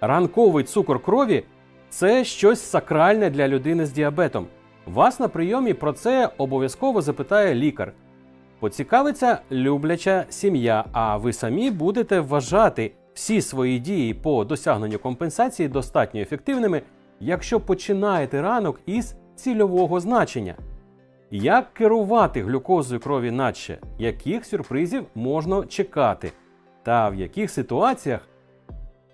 Ранковий цукор крові це щось сакральне для людини з діабетом. Вас на прийомі про це обов'язково запитає лікар. Поцікавиться любляча сім'я, а ви самі будете вважати всі свої дії по досягненню компенсації достатньо ефективними, якщо починаєте ранок із цільового значення. Як керувати глюкозою крові надще? Яких сюрпризів можна чекати? Та в яких ситуаціях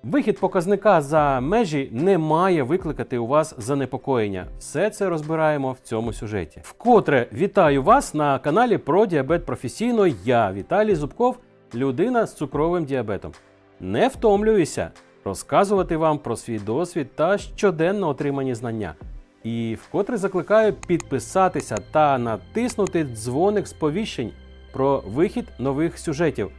вихід показника за межі не має викликати у вас занепокоєння? Все це розбираємо в цьому сюжеті. Вкотре вітаю вас на каналі про діабет професійно. Я Віталій Зубков, людина з цукровим діабетом. Не втомлююся розказувати вам про свій досвід та щоденно отримані знання. І вкотре закликаю підписатися та натиснути дзвоник сповіщень про вихід нових сюжетів.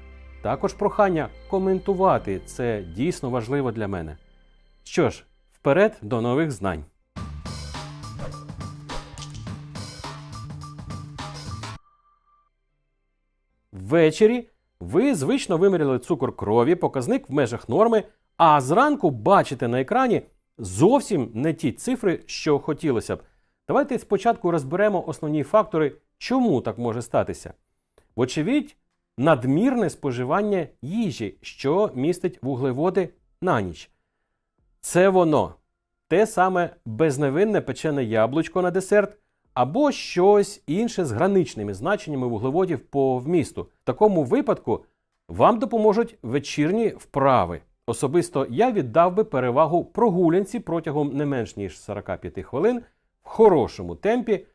Також прохання коментувати це дійсно важливо для мене. Що ж, вперед до нових знань. Ввечері ви звично виміряли цукор крові, показник в межах норми, а зранку бачите на екрані зовсім не ті цифри, що хотілося б. Давайте спочатку розберемо основні фактори, чому так може статися. Вочевидь, надмірне споживання їжі, що містить вуглеводи на ніч. Це воно те саме безневинне печене яблучко на десерт, або щось інше з граничними значеннями вуглеводів по вмісту. В такому випадку вам допоможуть вечірні вправи. Особисто я віддав би перевагу прогулянці протягом не менш ніж 45 хвилин в хорошому темпі,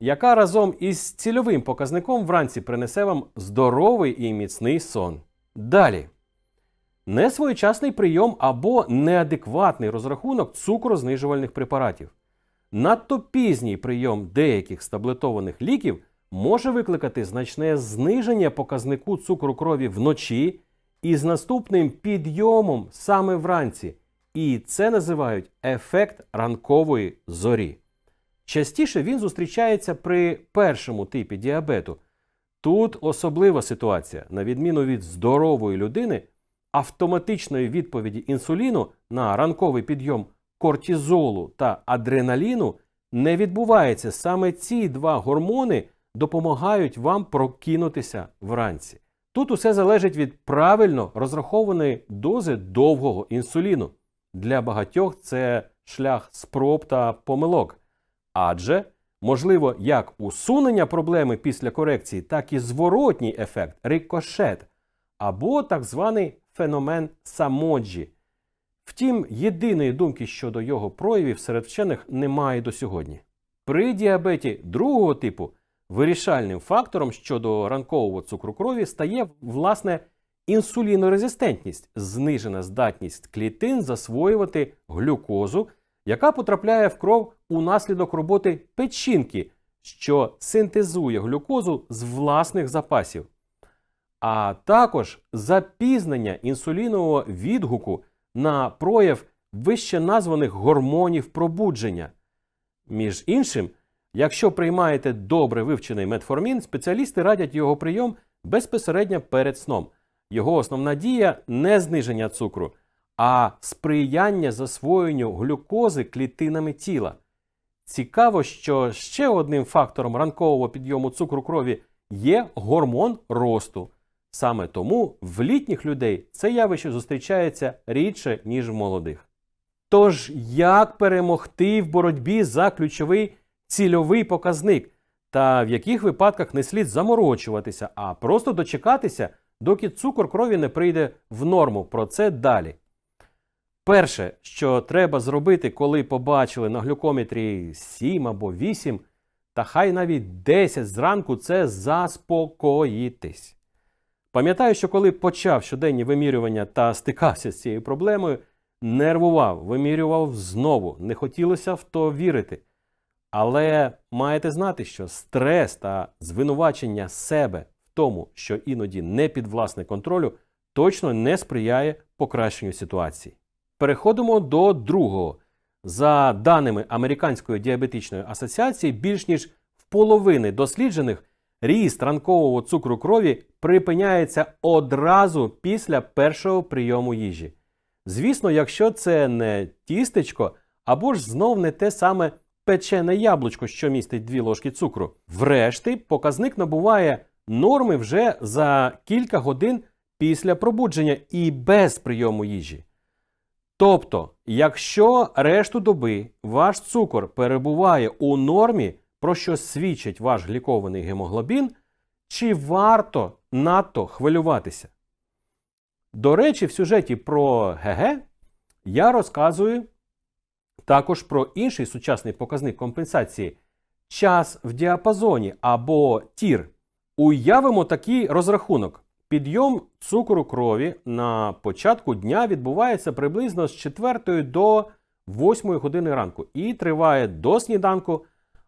яка разом із цільовим показником вранці принесе вам здоровий і міцний сон. Далі. Несвоєчасний прийом або неадекватний розрахунок цукрознижувальних препаратів. Надто пізній прийом деяких з таблетованих ліків може викликати значне зниження показнику цукру крові вночі із наступним підйомом саме вранці. І це називають ефект ранкової зорі. Частіше він зустрічається при першому типі діабету. Тут особлива ситуація, на відміну від здорової людини, автоматичної відповіді інсуліну на ранковий підйом кортизолу та адреналіну не відбувається. Саме ці два гормони допомагають вам прокинутися вранці. Тут усе залежить від правильно розрахованої дози довгого інсуліну. Для багатьох це шлях спроб та помилок. Адже можливо як усунення проблеми після корекції, так і зворотній ефект рикошет, або так званий феномен самоджі. Втім, єдиної думки щодо його проявів серед вчених немає до сьогодні. При діабеті другого типу вирішальним фактором щодо ранкового цукру крові стає власне інсулінорезистентність, знижена здатність клітин засвоювати глюкозу, яка потрапляє в кров унаслідок роботи печінки, що синтезує глюкозу з власних запасів, а також запізнення інсулінового відгуку на прояв вище названих гормонів пробудження. Між іншим, якщо приймаєте добре вивчений метформін, спеціалісти радять його прийом безпосередньо перед сном. Його основна дія не зниження цукру, а сприяння засвоєнню глюкози клітинами тіла. Цікаво, що ще одним фактором ранкового підйому цукру крові є гормон росту. Саме тому в літніх людей це явище зустрічається рідше, ніж в молодих. Тож, як перемогти в боротьбі за ключовий цільовий показник, та в яких випадках не слід заморочуватися, а просто дочекатися, доки цукор крові не прийде в норму. Про це далі. Перше, що треба зробити, коли побачили на глюкометрі 7 або 8, та хай навіть 10 зранку, це заспокоїтись. Пам'ятаю, що коли почав щоденні вимірювання та стикався з цією проблемою, нервував, вимірював знову, не хотілося в то вірити. Але маєте знати, що стрес та звинувачення себе в тому, що іноді не під власне контролю, точно не сприяє покращенню ситуації. Переходимо до другого. За даними Американської діабетичної асоціації, більш ніж в половини досліджених ріст ранкового цукру крові припиняється одразу після першого прийому їжі. Звісно, якщо це не тістечко, або ж знов не те саме печене яблучко, що містить 2 ложки цукру. Врешті, показник набуває норми вже за кілька годин після пробудження і без прийому їжі. Тобто, якщо решту доби ваш цукор перебуває у нормі, про що свідчить ваш глікований гемоглобін, чи варто надто хвилюватися? До речі, в сюжеті про ГГ я розказую також про інший сучасний показник компенсації час в діапазоні або тір. Уявимо такий розрахунок. Підйом цукру крові на початку дня відбувається приблизно з 4 до 8 години ранку і триває до сніданку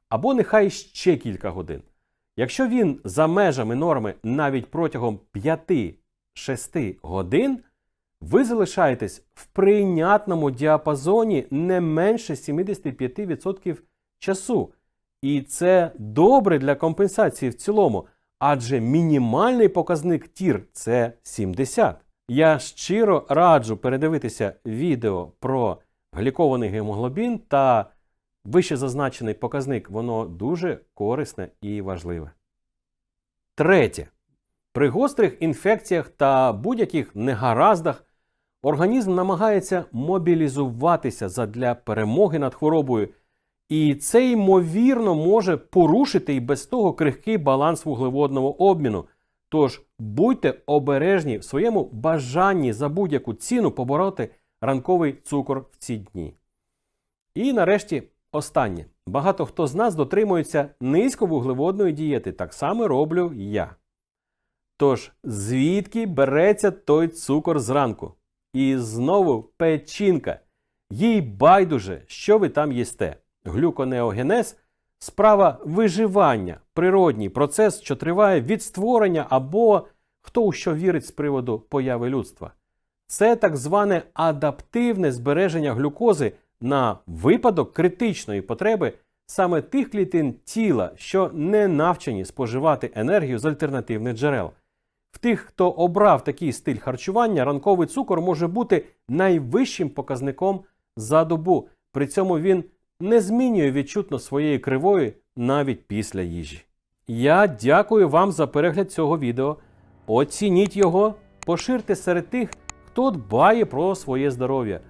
або нехай ще кілька годин. Якщо він за межами норми навіть протягом 5-6 годин, ви залишаєтесь в прийнятному діапазоні не менше 75% часу. І це добре для компенсації в цілому, адже мінімальний показник тір це 70. Я щиро раджу передивитися відео про глікований гемоглобін та вище зазначений показник, воно дуже корисне і важливе. Третє. При гострих інфекціях та будь-яких негараздах організм намагається мобілізуватися задля перемоги над хворобою, і це ймовірно може порушити і без того крихкий баланс вуглеводного обміну. Тож будьте обережні в своєму бажанні за будь-яку ціну побороти ранковий цукор в ці дні. І нарешті останнє. Багато хто з нас дотримується низьковуглеводної дієти, так само роблю я. Тож, звідки береться той цукор зранку? І знову печінка. Їй байдуже, що ви там їсте. Глюконеогенез справа виживання, природній процес, що триває від створення або хто у що вірить з приводу появи людства. Це так зване адаптивне збереження глюкози на випадок критичної потреби саме тих клітин тіла, що не навчені споживати енергію з альтернативних джерел. В тих, хто обрав такий стиль харчування, ранковий цукор може бути найвищим показником за добу. При цьому він не змінює відчутно своєї кривої навіть після їжі. Я дякую вам за перегляд цього відео. Оцініть його, поширте серед тих, хто дбає про своє здоров'я.